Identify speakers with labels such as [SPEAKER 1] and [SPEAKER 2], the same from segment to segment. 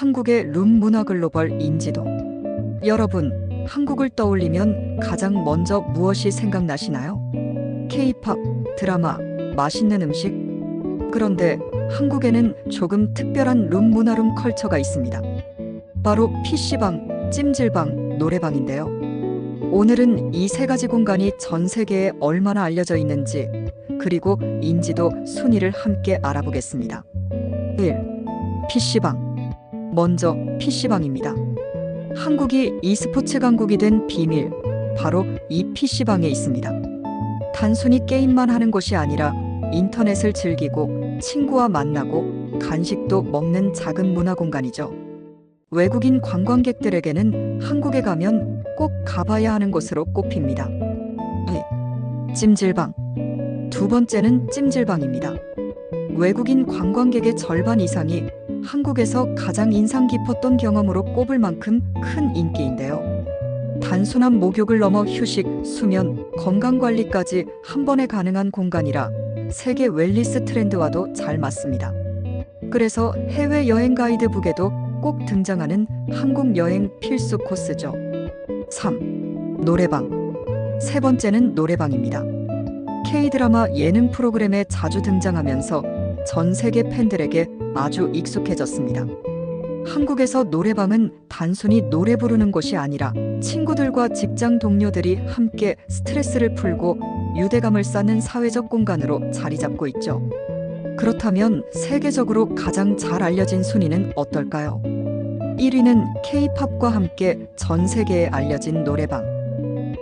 [SPEAKER 1] 한국의 룸 문화 글로벌 인지도. 여러분, 한국을 떠올리면 가장 먼저 무엇이 생각나시나요? K-팝, 드라마, 맛있는 음식? 그런데 한국에는 조금 특별한 룸 문화 룸 컬처가 있습니다. 바로 PC방, 찜질방, 노래방인데요. 오늘은 이 세 가지 공간이 전 세계에 얼마나 알려져 있는지, 그리고 인지도 순위를 함께 알아보겠습니다. 1. PC방. 먼저 PC방입니다. 한국이 e스포츠 강국이 된 비밀, 바로 이 PC방에 있습니다. 단순히 게임만 하는 곳이 아니라 인터넷을 즐기고 친구와 만나고 간식도 먹는 작은 문화 공간이죠. 외국인 관광객들에게는 한국에 가면 꼭 가봐야 하는 곳으로 꼽힙니다. 네, 찜질방. 두 번째는 찜질방입니다. 외국인 관광객의 절반 이상이 한국에서 가장 인상 깊었던 경험으로 꼽을 만큼 큰 인기인데요. 단순한 목욕을 넘어 휴식, 수면, 건강관리까지 한 번에 가능한 공간이라 세계 웰리스 트렌드와도 잘 맞습니다. 그래서 해외 여행 가이드북에도 꼭 등장하는 한국 여행 필수 코스죠. 3. 노래방. 세 번째는 노래방입니다. K-드라마 예능 프로그램에 자주 등장하면서 전 세계 팬들에게 아주 익숙해졌습니다. 한국에서 노래방은 단순히 노래 부르는 곳이 아니라 친구들과 직장 동료들이 함께 스트레스를 풀고 유대감을 쌓는 사회적 공간으로 자리 잡고 있죠. 그렇다면 세계적으로 가장 잘 알려진 순위는 어떨까요? 1위는 K-팝과 함께 전 세계에 알려진 노래방.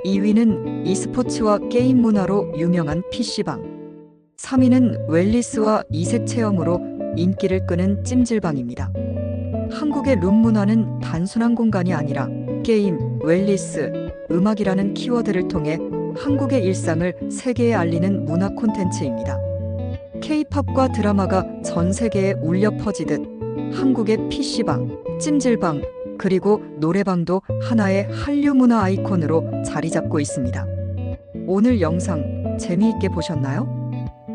[SPEAKER 1] 2위는 e스포츠와 게임 문화로 유명한 PC방. 3위는 웰리스와 이색 체험으로 인기를 끄는 찜질방입니다. 한국의 룸 문화는 단순한 공간이 아니라 게임, 웰리스, 음악이라는 키워드를 통해 한국의 일상을 세계에 알리는 문화 콘텐츠입니다. K-팝과 드라마가 전 세계에 울려 퍼지듯 한국의 PC방, 찜질방, 그리고 노래방도 하나의 한류 문화 아이콘으로 자리 잡고 있습니다. 오늘 영상 재미있게 보셨나요?